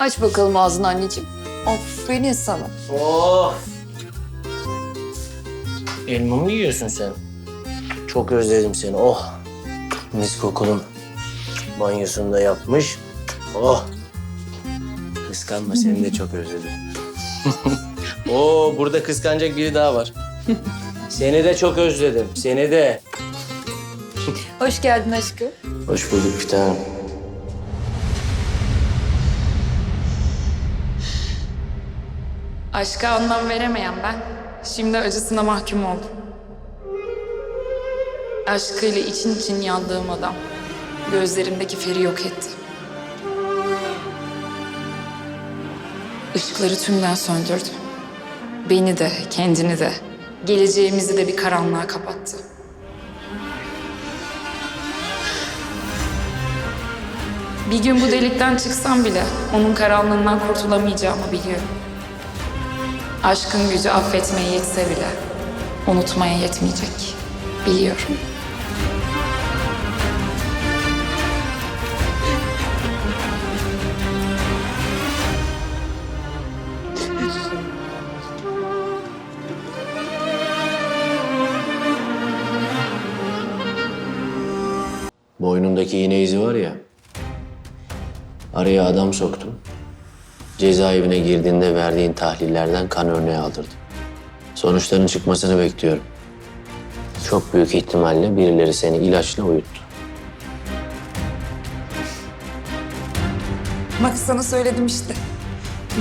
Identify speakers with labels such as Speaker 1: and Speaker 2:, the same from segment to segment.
Speaker 1: Aç bakalım ağzını anneciğim. Aferin sana.
Speaker 2: Oh! Elma mı yiyorsun sen? Çok özledim seni. Oh! Mis kokulun banyosunu da yapmış. Oh! Kıskanma seni de çok özledim. Oo burada kıskanacak biri daha var. Seni de çok özledim. Seni de.
Speaker 1: Hoş geldin aşkım.
Speaker 2: Hoş bulduk bir tanem.
Speaker 3: Aşka anlam veremeyen ben, şimdi acısına mahkum oldum. Aşkıyla için için yandığım adam, gözlerimdeki feri yok etti. Işıkları tümden söndürdü. Beni de, kendini de, geleceğimizi de bir karanlığa kapattı. Bir gün bu delikten çıksam bile onun karanlığından kurtulamayacağımı biliyorum. Aşkın gücü affetmeye yetse bile unutmaya yetmeyecek. Biliyorum.
Speaker 2: Boynundaki iğne izi var ya. Araya adam soktum. Cezaevine girdiğinde verdiğin tahlillerden kan örneği aldırdım. Sonuçların çıkmasını bekliyorum. Çok büyük ihtimalle birileri seni ilaçla uyuttu.
Speaker 3: Bak sana söyledim işte.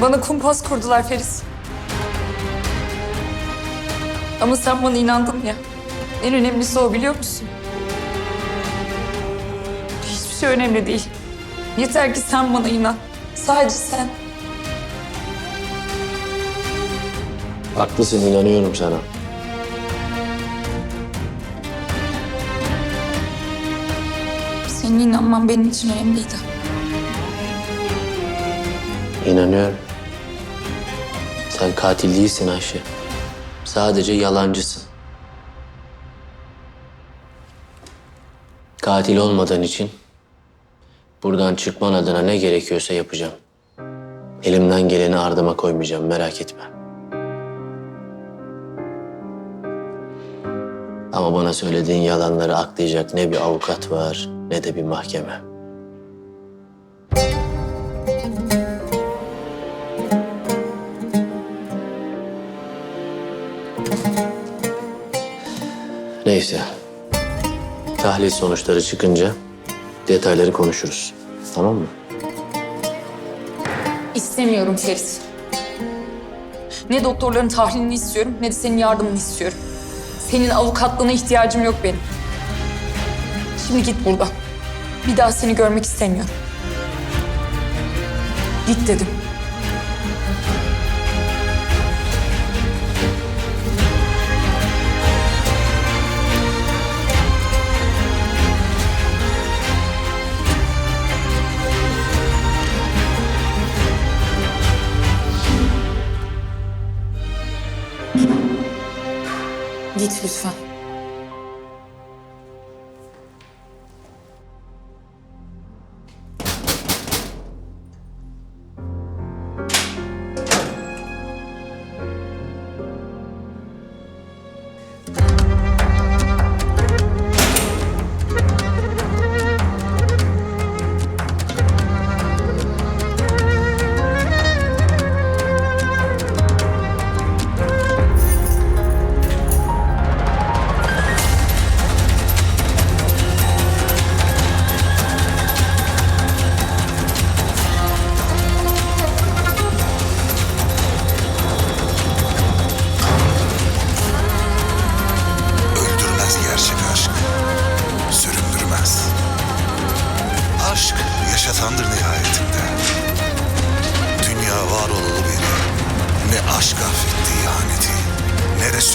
Speaker 3: Bana kumpas kurdular Feris. Ama sen bana inandın ya. En önemlisi o biliyor musun? Hiçbir şey önemli değil. Yeter ki sen bana inan. Sadece sen.
Speaker 2: Haklısın, inanıyorum sana.
Speaker 3: Senin inanman benim için önemliydi.
Speaker 2: İnanıyorum. Sen katil değilsin Ayşe. Sadece yalancısın. Katil olmadan için buradan çıkman adına ne gerekiyorsa yapacağım. Elimden geleni ardıma koymayacağım merak etme. Ama bana söylediğin yalanları aklayacak ne bir avukat var ne de bir mahkeme. Neyse. Tahlil sonuçları çıkınca detayları konuşuruz. Tamam mı?
Speaker 3: İstemiyorum Feris. Ne doktorların tahlilini istiyorum ne de senin yardımını istiyorum. Senin avukatlığına ihtiyacım yok benim. Şimdi git buradan. Bir daha seni görmek istemiyorum. Git dedim.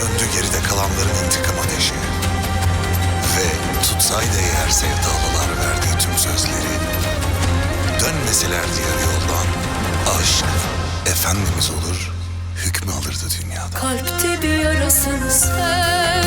Speaker 4: Söndü geride kalanların intikam ateşi. Ve tutsaydı eğer sevdalılar verdiği tüm sözleri dönmeseler diğer yoldan aşk efendimiz olur hükmü alırdı dünyada.
Speaker 5: Kalpte bir yarasın sen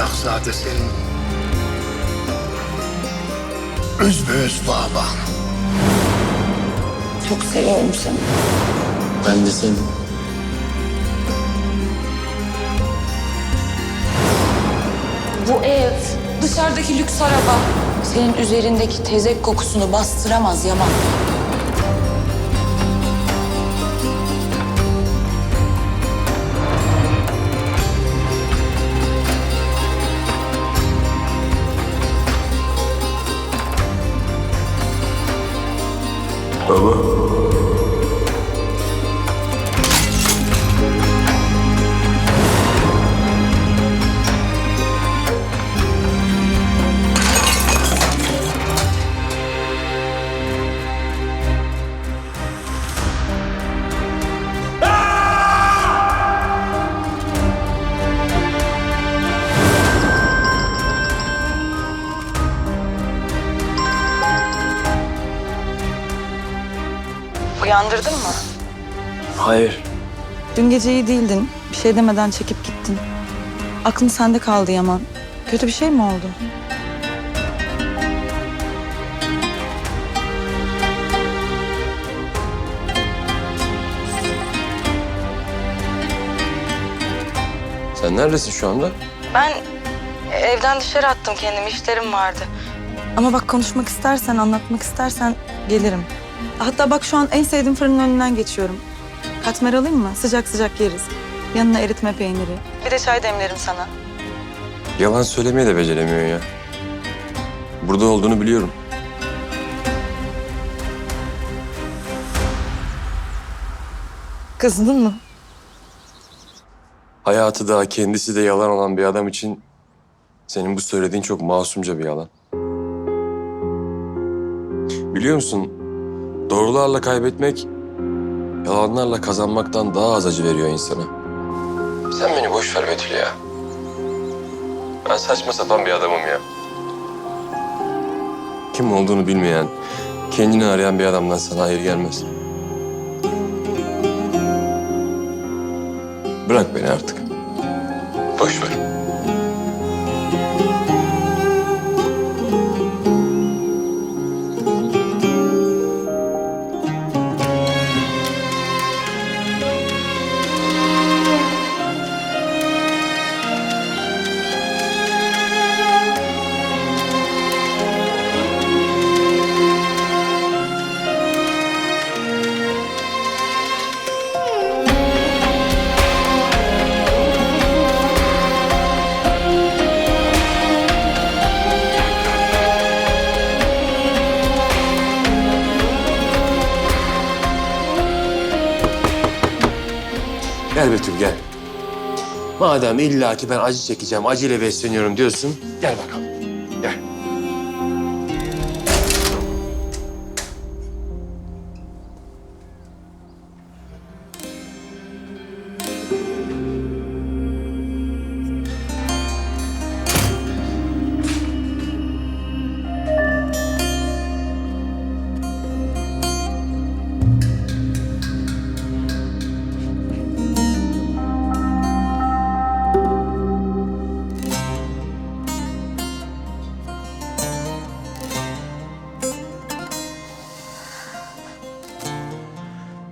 Speaker 6: Şahzade senin özbeöz baban.
Speaker 1: Çok seviyorum seni.
Speaker 2: Ben de seni.
Speaker 3: Bu ev, dışarıdaki lüks araba senin üzerindeki tezek kokusunu bastıramaz Yaman.
Speaker 7: Uyandırdın mı?
Speaker 2: Hayır.
Speaker 7: Dün gece iyi değildin. Bir şey demeden çekip gittin. Aklın sende kaldı Yaman. Kötü bir şey mi oldu?
Speaker 8: Sen neredesin şu anda?
Speaker 7: Ben evden dışarı attım kendimi. işlerim vardı. Ama bak konuşmak istersen, anlatmak istersen gelirim. Hatta bak şu an en sevdiğim fırının önünden geçiyorum. Katmer alayım mı? Sıcak sıcak yeriz. Yanına eritme peyniri. Bir de çay demlerim sana.
Speaker 8: Yalan söylemeyi de beceremiyor ya. Burada olduğunu biliyorum.
Speaker 7: Kızdın mı?
Speaker 8: Hayatı da kendisi de yalan olan bir adam için senin bu söylediğin çok masumca bir yalan. Biliyor musun? Doğrularla kaybetmek yalanlarla kazanmaktan daha az acı veriyor insana. Sen beni boş ver Betül ya. Ben saçma sapan bir adamım ya. Kim olduğunu bilmeyen, kendini arayan bir adamdan sana hayır gelmez. Bırak beni artık. Boş ver. Gel Betül gel. Madem illa ki ben acı çekeceğim, acıyla besleniyorum diyorsun. Gel bakalım.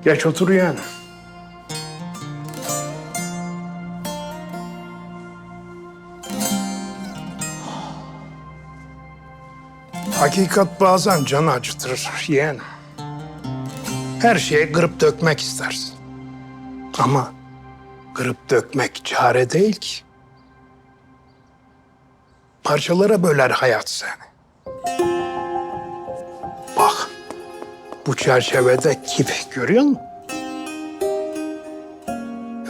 Speaker 6: Geç otur yani. Hakikat bazen can acıtır yeğen. Her şeye kırıp dökmek istersin. Ama kırıp dökmek çare değil ki. Parçalara böler hayat seni. Bu çerçevede gibi görüyor musun?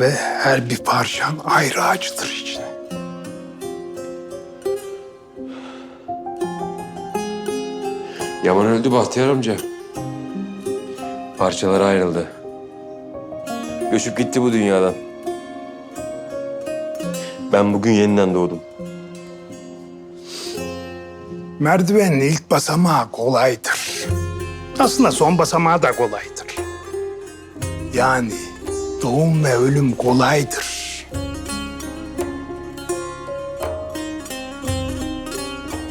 Speaker 6: Ve her bir parçan ayrı acıtır içine.
Speaker 8: Yaman öldü Bahtiyar amca. Parçalara ayrıldı. Göçüp gitti bu dünyadan. Ben bugün yeniden doğdum.
Speaker 6: Merdivenin ilk basamağı kolaydır. Aslında son basamağı da kolaydır. Yani doğum ve ölüm kolaydır.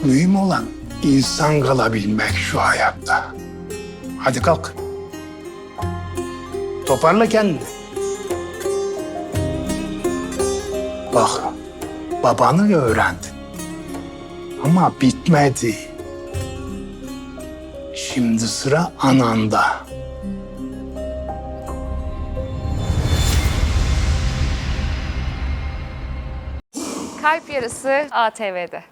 Speaker 6: Mühim olan insan kalabilmek şu hayatta. Hadi kalk. Toparla kendini. Bak, babanı öğrendin. Ama bitmedi. Şimdi sıra ananda.
Speaker 9: Kalp Yarısı ATV'de.